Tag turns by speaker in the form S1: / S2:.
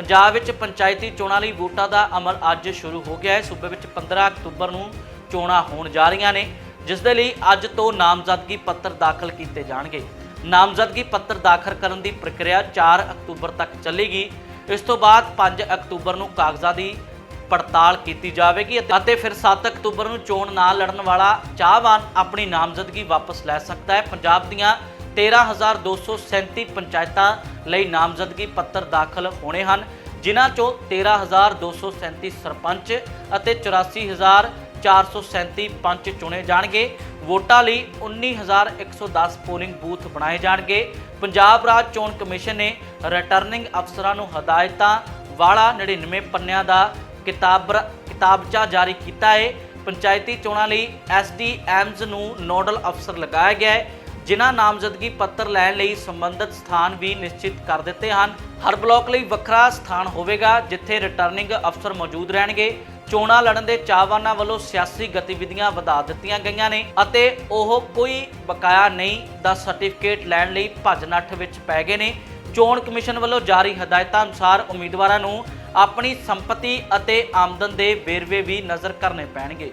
S1: ਪੰਜਾਬ ਵਿੱਚ ਪੰਚਾਇਤੀ ਚੋਣਾਂ ਲਈ ਵੋਟਾਂ ਦਾ ਅਮਲ ਅੱਜ ਸ਼ੁਰੂ ਹੋ ਗਿਆ ਹੈ। ਸੂਬੇ ਵਿੱਚ 15 ਅਕਤੂਬਰ ਨੂੰ ਚੋਣਾਂ ਹੋਣ ਜਾ ਰਹੀਆਂ ਨੇ, ਜਿਸ ਦੇ ਲਈ ਅੱਜ ਤੋਂ ਨਾਮਜ਼ਦਗੀ ਪੱਤਰ ਦਾਖਲ ਕੀਤੇ ਜਾਣਗੇ। ਨਾਮਜ਼ਦਗੀ ਪੱਤਰ ਦਾਖਲ ਕਰਨ ਦੀ ਪ੍ਰਕਿਰਿਆ 4 ਅਕਤੂਬਰ ਤੱਕ ਚੱਲੇਗੀ। ਇਸ ਤੋਂ ਬਾਅਦ 5 ਅਕਤੂਬਰ ਨੂੰ ਕਾਗਜ਼ਾਂ ਦੀ ਪੜਤਾਲ ਕੀਤੀ ਜਾਵੇਗੀ ਅਤੇ- ਫਿਰ 7 ਅਕਤੂਬਰ ਨੂੰ ਚੋਣ ਨਾ ਲੜਨ ਵਾਲਾ ਚਾਹਵਾਨ ਆਪਣੀ ਨਾਮਜ਼ਦਗੀ ਵਾਪਸ ਲੈ ਸਕਦਾ ਹੈ। ਪੰਜਾਬ ਦੀਆਂ 13237 ਪੰਚਾਇਤਾਂ ਲਈ ਨਾਮਜ਼ਦਗੀ ਪੱਤਰ ਦਾਖਲ ਹੋਣੇ ਹਨ, ਜਿਨ੍ਹਾਂ ਚੋਂ 13237 ਸਰਪੰਚ ਅਤੇ 84437 ਪੰਚ ਚੁਣੇ ਜਾਣਗੇ। ਵੋਟਾਂ ਲਈ 19110 ਪੋਲਿੰਗ ਬੂਥ ਬਣਾਏ ਜਾਣਗੇ। ਪੰਜਾਬ ਰਾਜ ਚੋਣ ਕਮਿਸ਼ਨ ਨੇ ਰਿਟਰਨਿੰਗ ਅਫਸਰਾਂ ਨੂੰ ਹਦਾਇਤਾਂ, ਵਾਲਾ 99 ਪੰਨਿਆਂ ਦਾ ਕਿਤਾਬ ਕਿਤਾਬਚਾ ਜਾਰੀ ਕੀਤਾ ਹੈ ਪੰਚਾਇਤੀ ਚੋਣਾਂ ਲਈ ਐਸਡੀਐਮਜ਼ ਨੂੰ ਨੋਡਲ ਅਫਸਰ ਲਗਾਇਆ ਗਿਆ ਹੈ ਜਿਨ੍ਹਾਂ ਨਾਮਜ਼ਦਗੀ ਪੱਤਰ ਲੈਣ ਲਈ ਸੰਬੰਧਿਤ ਸਥਾਨ ਵੀ ਨਿਸ਼ਚਿਤ ਕਰ ਦਿੱਤੇ ਹਨ। ਹਰ ਬਲਾਕ ਲਈ ਵੱਖਰਾ ਸਥਾਨ ਹੋਵੇਗਾ, ਜਿੱਥੇ ਰਿਟਰਨਿੰਗ ਅਫਸਰ ਮੌਜੂਦ ਰਹਿਣਗੇ। ਚੋਣਾਂ ਲੜਨ ਦੇ ਚਾਹਵਾਨਾਂ ਵੱਲੋਂ ਸਿਆਸੀ ਗਤੀਵਿਧੀਆਂ ਵਧਾ ਦਿੱਤੀਆਂ ਗਈਆਂ ਨੇ ਅਤੇ ਉਹ ਕੋਈ ਬਕਾਇਆ ਨਹੀਂ ਦਾ ਸਰਟੀਫਿਕੇਟ ਲੈਣ ਲਈ ਭੱਜ ਨੱਠ ਵਿੱਚ ਪੈ ਗਏ ਨੇ। ਚੋਣ ਕਮਿਸ਼ਨ ਵੱਲੋਂ ਜਾਰੀ ਹਦਾਇਤਾਂ ਅਨੁਸਾਰ ਉਮੀਦਵਾਰਾਂ ਨੂੰ ਆਪਣੀ ਸੰਪਤੀ ਅਤੇ ਆਮਦਨ ਦੇ ਵੇਰਵੇ ਵੀ ਨਜ਼ਰ ਕਰਨੇ ਪੈਣਗੇ।